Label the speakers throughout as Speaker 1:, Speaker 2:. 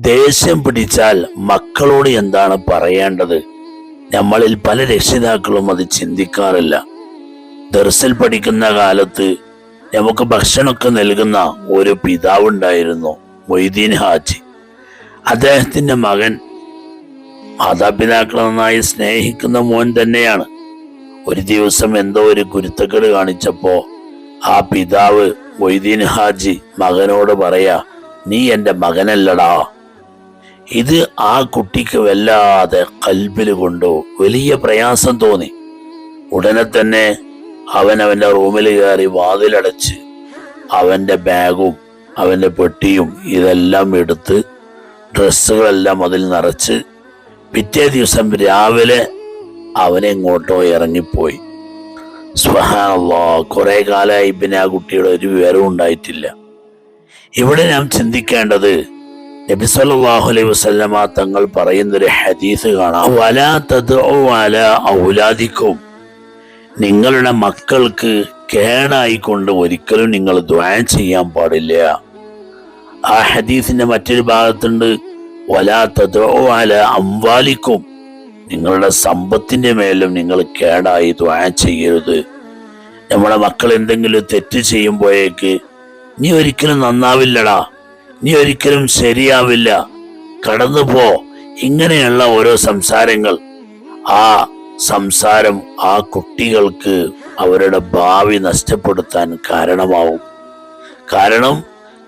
Speaker 1: ദേഷ്യം പിടിച്ചാൽ മക്കളോട് എന്താണ് പറയേണ്ടത്? നമ്മളിൽ പല രക്ഷിതാക്കളും അത് ചിന്തിക്കാറില്ല. ദർസിൽ പഠിക്കുന്ന കാലത്ത് നമുക്ക് ഭക്ഷണമൊക്കെ നൽകുന്ന ഒരു പിതാവുണ്ടായിരുന്നു മൊയ്തീൻ ഹാജി. അദ്ദേഹത്തിന്റെ മകൻ മാതാപിതാക്കളെ നന്നായി സ്നേഹിക്കുന്ന മോൻ തന്നെയാണ്. ഒരു ദിവസം എന്തോ ഒരു കുരുത്തക്കേട് കാണിച്ചപ്പോ ആ പിതാവ് മൊയ്തീൻ ഹാജി മകനോട് പറയാ നീ എന്റെ മകനല്ലടാ ഇത് ആ കുട്ടിക്ക് വല്ലാതെ കൽബിൽ കൊണ്ടു വലിയ പ്രയാസം തോന്നി. ഉടനെ തന്നെ അവൻ അവന്റെ റൂമിൽ കയറി വാതിലടച്ച് അവന്റെ ബാഗും അവന്റെ പെട്ടിയും ഇതെല്ലാം എടുത്ത് ഡ്രസ്സുകളെല്ലാം അതിൽ നിറച്ച് പിറ്റേ ദിവസം രാവിലെ അവനെ അവനെങ്ങോട്ടോ ഇറങ്ങിപ്പോയി. സ്വഹാനല്ലോ കുറെ കാലമായി പിന്നെ ആ കുട്ടിയുടെ ഒരു വിവരവും ഉണ്ടായിട്ടില്ല. ഇവിടെ നാം ചിന്തിക്കേണ്ടത് നബി സല്ലല്ലാഹു അലൈഹി വസല്ലമ തങ്ങൾ പറയുന്നൊരു ഹദീസ് കാണാം. വലാ തദ്ഉ ഔലാദിക്കും. നിങ്ങളുടെ മക്കൾക്ക് കേടായിക്കൊണ്ട് ഒരിക്കലും നിങ്ങൾ ദ്വാ ചെയ്യാൻ പാടില്ല. ആ ഹദീസിന്റെ മറ്റൊരു ഭാഗത്തുണ്ട്. വലാ തദ്ഉ അലാ അംവാലിക്കും. നിങ്ങളുടെ സമ്പത്തിന്റെ മേലും നിങ്ങൾ കേടായി ദ്വാ ചെയ്യരുത്. നമ്മുടെ മക്കൾ എന്തെങ്കിലും തെറ്റ് ചെയ്യുമ്പോഴേക്ക് നീ ഒരിക്കലും നന്നാവില്ലടാ. നീ ഒരിക്കലും ശരിയാവില്ല. കടന്നുപോ ഇങ്ങനെയുള്ള ഓരോ സംസാരങ്ങൾ. ആ സംസാരം ആ കുട്ടികൾക്ക് അവരുടെ ഭാവി നഷ്ടപ്പെടുത്താൻ കാരണമാവും. കാരണം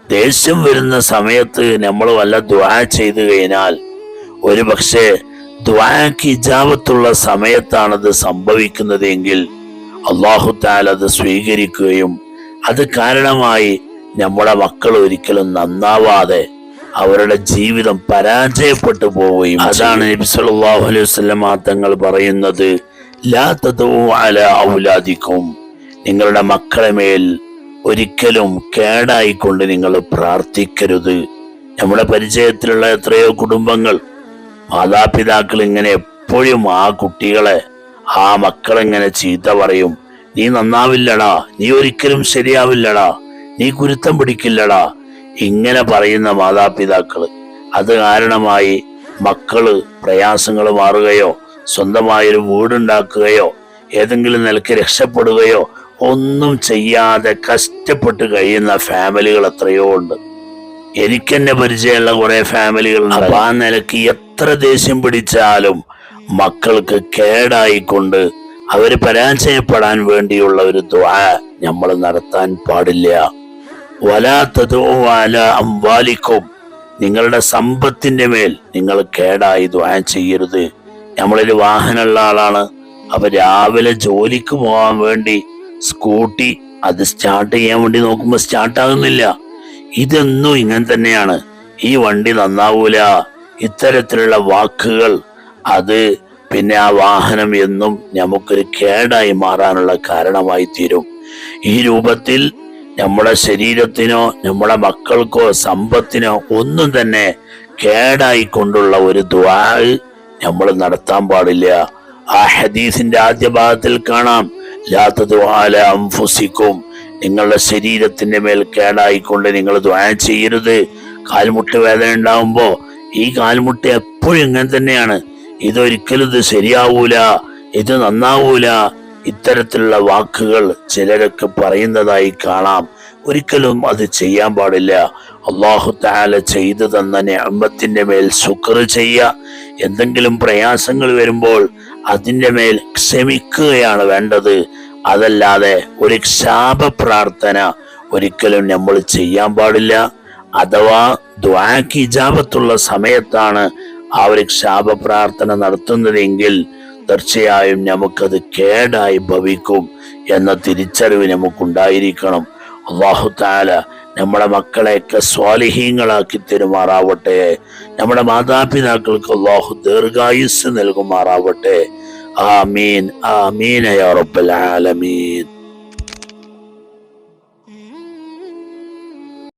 Speaker 1: ദേഷ്യം വരുന്ന സമയത്ത് നമ്മൾ വല്ല ദ്വാ ചെയ്തു കഴിഞ്ഞാൽ ഒരു പക്ഷേ ദ്വാക്ക് ഇജാപത്തുള്ള സമയത്താണത് സംഭവിക്കുന്നതെങ്കിൽ അള്ളാഹു താൽ അത് സ്വീകരിക്കുകയും അത് കാരണമായി നമ്മുടെ മക്കൾ ഒരിക്കലും നന്നാവാതെ അവരുടെ ജീവിതം പരാജയപ്പെട്ടു പോവുകയും അതാണ് നബി സല്ലല്ലാഹു അലൈഹി വസല്ലം തങ്ങൾ പറയുന്നത് ലാ അലാ ഔലാദിക്കും. നിങ്ങളുടെ മക്കളെ മേൽ ഒരിക്കലും കേടായിക്കൊണ്ട് നിങ്ങൾ പ്രാർത്ഥിക്കരുത്. നമ്മുടെ പരിചയത്തിലുള്ള എത്രയോ കുടുംബങ്ങൾ മാതാപിതാക്കൾ ഇങ്ങനെ എപ്പോഴും ആ കുട്ടികളെ ആ മക്കളെങ്ങനെ ചീത്ത പറയും. നീ നന്നാവില്ലടാ നീ ഒരിക്കലും ശരിയാവില്ലടാ. നീ കുരുത്തം പിടിക്കില്ലടാ. ഇങ്ങനെ പറയുന്ന മാതാപിതാക്കൾ. അത് കാരണമായി മക്കൾ പ്രയാസങ്ങൾ മാറുകയോ സ്വന്തമായൊരു വീടുണ്ടാക്കുകയോ ഏതെങ്കിലും നിലയ്ക്ക് രക്ഷപ്പെടുകയോ ഒന്നും ചെയ്യാതെ കഷ്ടപ്പെട്ട് കഴിയുന്ന ഫാമിലികൾ എത്രയോ ഉണ്ട്. എനിക്കെന്നെ പരിചയമുള്ള കുറെ ഫാമിലികൾ അപ്പൊ ആ നിലയ്ക്ക് എത്ര ദേഷ്യം പിടിച്ചാലും മക്കൾക്ക് കേടായിക്കൊണ്ട് അവർ പരാജയപ്പെടാൻ വേണ്ടിയുള്ള ഒരു ദ്വാ നമ്മൾ നടത്താൻ പാടില്ല. വലാത്തതോ വാല അംവാലിക്കും. നിങ്ങളുടെ സമ്പത്തിന്റെ മേൽ നിങ്ങൾ കേടായി ദ്വാ ചെയ്യരുത്. നമ്മളൊരു വാഹനമുള്ള ആളാണ്. അപ്പൊ രാവിലെ ജോലിക്ക് പോകാൻ വേണ്ടി സ്കൂട്ടി അത് സ്റ്റാർട്ട് ചെയ്യാൻ വേണ്ടി നോക്കുമ്പോൾ സ്റ്റാർട്ട് ആകുന്നില്ല. ഇതെന്നും ഇങ്ങനെ തന്നെയാണ്. ഈ വണ്ടി നന്നാവൂല. ഇത്തരത്തിലുള്ള വാക്കുകൾ അത് പിന്നെ ആ വാഹനം എന്നും നമുക്കൊരു കേടായി മാറാനുള്ള കാരണമായി തീരും ഈ രൂപത്തിൽ നമ്മുടെ ശരീരത്തിനോ നമ്മുടെ മക്കൾക്കോ സമ്പത്തിനോ ഒന്നും തന്നെ കേടായി കൊണ്ടുള്ള ഒരു ദ്വാ നമ്മൾ നടത്താൻ പാടില്ല. ആ ഹദീസിന്റെ ആദ്യ ഭാഗത്തിൽ കാണാം ലാത്തതുവാല അംഫുസിക്കും നിങ്ങളുടെ ശരീരത്തിന്റെ മേൽ കേടായിക്കൊണ്ട് നിങ്ങൾ ദ്വാ ചെയ്യരുത്. കാൽമുട്ട് വേദന ഉണ്ടാവുമ്പോ ഈ കാൽമുട്ട് എപ്പോഴും ഇങ്ങനെ തന്നെയാണ്. ഇതൊരിക്കലും ഇത് ശരിയാവൂല ഇത് നന്നാവൂല. ഇത്തരത്തിലുള്ള വാക്കുകൾ ചിലരൊക്കെ പറയുന്നതായി കാണാം. ഒരിക്കലും അത് ചെയ്യാൻ പാടില്ല. അള്ളാഹു താല ചെയ്തു തന്ന ഞാമത്തിന്റെ മേൽ ശുക്ർ ചെയ്യുക. എന്തെങ്കിലും പ്രയാസങ്ങൾ വരുമ്പോൾ അതിന്റെ മേൽ ക്ഷമിക്കുകയാണ് വേണ്ടത്. അതല്ലാതെ ഒരു ശാപ പ്രാർത്ഥന ഒരിക്കലും നമ്മൾ ചെയ്യാൻ പാടില്ല. അഥവാ ദ്വാക്ക് ഇജാപത്തുള്ള സമയത്താണ് ആ ഒരു ശാപ പ്രാർത്ഥന നടത്തുന്നതെങ്കിൽ തീർച്ചയായും നമുക്കത് കേടായി ഭവിക്കും എന്ന തിരിച്ചറിവ് നമുക്കുണ്ടായിരിക്കണം. അള്ളാഹു താല നമ്മുടെ മക്കളെയൊക്കെ സ്വാലിഹീങ്ങളാക്കി തെരുമാറാവട്ടെ. നമ്മുടെ മാതാപിതാക്കൾക്ക് അള്ളാഹു ദീർഘായുസ് നൽകുമാറാവട്ടെ. ആമീൻ ആമീൻ യാ റബ്ബൽ ആലമീൻ.